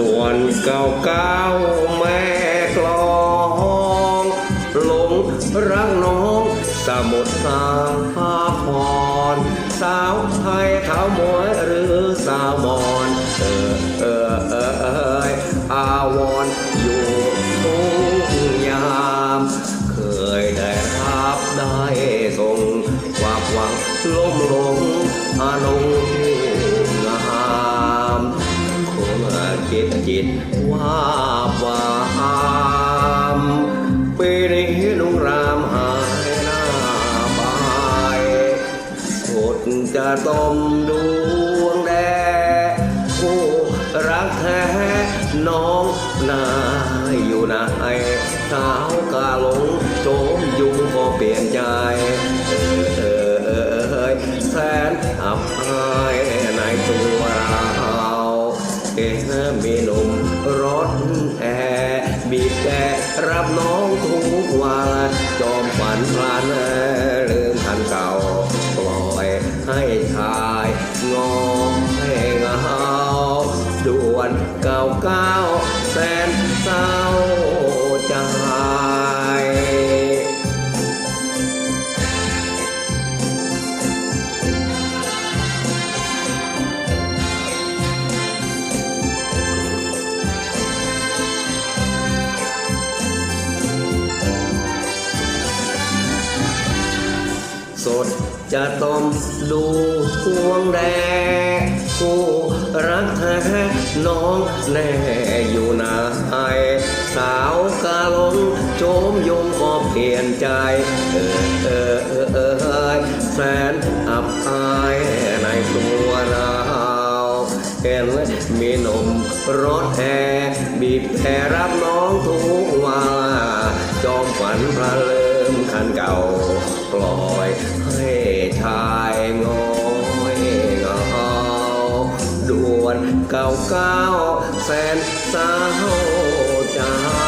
ส่วนเก่าเก้าแม่กลองหลงรักน้องสมุทรสาครสาวไทยขาวมวยหรือสาวมอนเออเออเออเอยอาวรณ์อยู่ทุ่งยาม เคยได้รับได้ส่งความหวังล้มลงอารมณ์งาม จิตว่าบวามปีนี้ลุงรามหายหน้าไปสดจะต้มดวงแดงผู้รักแท้น้องนายอยู่ไหนสาวกาหลงโจมยุงก็เปลี่ยนใจ เอ๊ะมีหนุ่มรถแอร์บีบแต่รับน้องทุกวันจอมฝันพลานลืมทันเก่าปล่อยให้ชายงอให้เงาด่วนเก่าเก้า ด จะต้มดูพวงแดงผู้รักแท้น้องแน่อยู่ไหนสาวกาลงโจมยมก็เปลี่ยนใจ เออเออเออเออแสนอับอายในตัวเราเห็นมีหนุ่มรถแอร์บีบแต่รับน้องทุกวันจอมฝันพระเลิม เก่าเก้าแสนเศร้าใจ